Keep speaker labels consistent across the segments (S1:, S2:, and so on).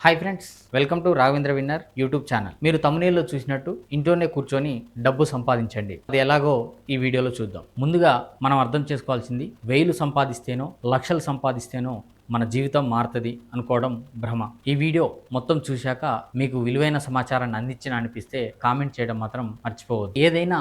S1: Hi friends welcome to Raghavendra winner YouTube channel మీరు తమిళలో చూసినట్టు ఇంట్లోనే కూర్చొని డబ్బు సంపాదించండి. అది ఎలాగో ఈ వీడియోలో చూద్దాం. ముందుగా మనం అర్థం చేసుకోవాల్సింది వేలు సంపాదిస్తేనో లక్షలు సంపాదిస్తేనో మన జీవితం మారుతుంది అనుకోవడం భ్రమ. ఈ వీడియో మొత్తం చూశాక మీకు విలువైన సమాచారాన్ని అందించిన అనిపిస్తే కామెంట్ చేయడం మాత్రం మర్చిపోవద్దు. ఏదైనా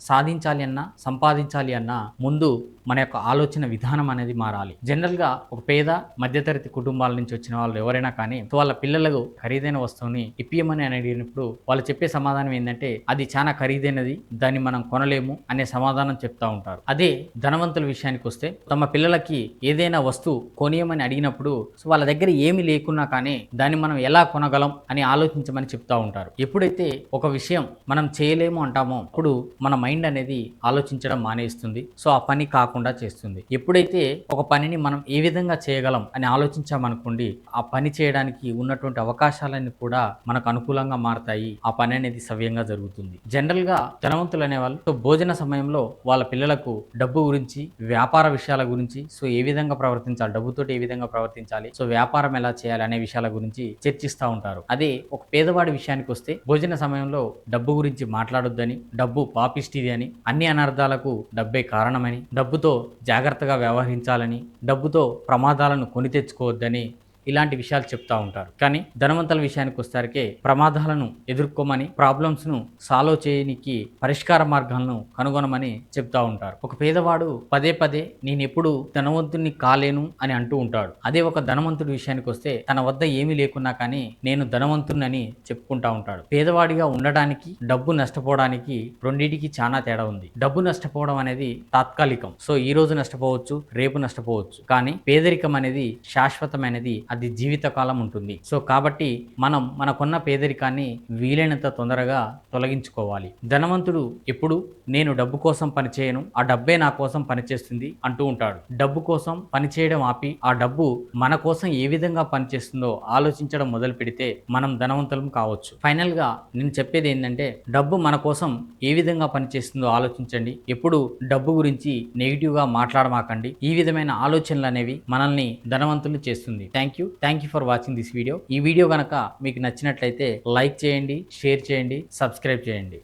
S1: సాధించాలి అన్నా సంపాదించాలి అన్నా ముందు మన యొక్క ఆలోచన విధానం అనేది మారాలి. జనరల్గా ఒక పేద మధ్యతరగతి కుటుంబాల నుంచి వచ్చిన వాళ్ళు ఎవరైనా కానీ వాళ్ళ పిల్లలకు ఖరీదైన వస్తువుని ఇప్పియమని అని అడిగినప్పుడు వాళ్ళు చెప్పే సమాధానం ఏంటంటే అది చాలా ఖరీదైనది దాన్ని మనం కొనలేము అనే సమాధానం చెప్తా ఉంటారు. అదే ధనవంతుల విషయానికి వస్తే తమ పిల్లలకి ఏదైనా వస్తువు కొనియమని అడిగినప్పుడు సో వాళ్ళ దగ్గర ఏమి లేకున్నా కానీ దాన్ని మనం ఎలా కొనగలం అని ఆలోచించమని చెప్తా ఉంటారు. ఎప్పుడైతే ఒక విషయం మనం చేయలేము అంటామో అప్పుడు మన మైండ్ అనేది ఆలోచించడం మానేస్తుంది. సో ఆ పని కాకుండా చేస్తుంది. ఎప్పుడైతే ఒక పనిని మనం ఏ విధంగా చేయగలం అని ఆలోచించామనుకోండి ఆ పని చేయడానికి ఉన్నటువంటి అవకాశాలన్నీ కూడా మనకు అనుకూలంగా మారతాయి. ఆ పని అనేది సవ్యంగా జరుగుతుంది. జనరల్గా ధనవంతులు అనేవాళ్ళు సో భోజన సమయంలో వాళ్ళ పిల్లలకు డబ్బు గురించి వ్యాపార విషయాల గురించి సో ఏ విధంగా ప్రవర్తించాలి డబ్బుతోటి ఏ విధంగా ప్రవర్తించాలి సో వ్యాపారం ఎలా చేయాలి అనే విషయాల గురించి చర్చిస్తూ ఉంటారు. అదే ఒక పేదవాడి విషయానికి వస్తే భోజన సమయంలో డబ్బు గురించి మాట్లాడొద్దని డబ్బు పాపిష్టి మంచిది అని అన్ని అనర్థాలకు డబ్బే కారణమని డబ్బుతో జాగ్రత్తగా వ్యవహరించాలని డబ్బుతో ప్రమాదాలను కొని తెచ్చుకోవద్దని ఇలాంటి విషయాలు చెప్తా ఉంటారు. కానీ ధనవంతుల విషయానికి వస్తారికే ప్రమాదాలను ఎదుర్కోమని ప్రాబ్లమ్స్ను సాల్వ్ చేయనికి పరిష్కార మార్గాలను కనుగొనమని చెప్తా ఉంటారు. ఒక పేదవాడు పదే పదే నేను ఎప్పుడు ధనవంతుని కాలేను అని అంటూ ఉంటాడు. అదే ఒక ధనవంతుడి విషయానికి వస్తే తన వద్ద ఏమీ లేకున్నా కానీ నేను ధనవంతునని చెప్పుకుంటా ఉంటాడు. పేదవాడిగా ఉండడానికి డబ్బు నష్టపోవడానికి రెండింటికి చాలా తేడా ఉంది. డబ్బు నష్టపోవడం అనేది తాత్కాలికం. సో ఈ రోజు నష్టపోవచ్చు రేపు నష్టపోవచ్చు. కానీ పేదరికం అనేది శాశ్వతమైనది. అది అది జీవితకాలం ఉంటుంది. సో కాబట్టి మనం మనకున్న పేదరికాన్ని వీలైనంత తొందరగా తొలగించుకోవాలి. ధనవంతుడు ఎప్పుడు నేను డబ్బు కోసం పనిచేయను ఆ డబ్బే నా కోసం పనిచేస్తుంది అంటూ ఉంటాడు. డబ్బు కోసం పనిచేయడం ఆపి ఆ డబ్బు మన కోసం ఏ విధంగా పనిచేస్తుందో ఆలోచించడం మొదలు పెడితే మనం ధనవంతులం కావచ్చు. ఫైనల్గా నేను చెప్పేది ఏంటంటే డబ్బు మన కోసం ఏ విధంగా పనిచేస్తుందో ఆలోచించండి. ఎప్పుడు డబ్బు గురించి నెగిటివ్గా మాట్లాడమాకండి. ఈ విధమైన ఆలోచనలు అనేవి మనల్ని ధనవంతులు చేస్తుంది. Thank thank you thank you for watching this video ఈ వీడియో కనుక మీకు నచ్చినట్లయితే లైక్ చేయండి షేర్ చేయండి సబ్స్క్రైబ్ చేయండి.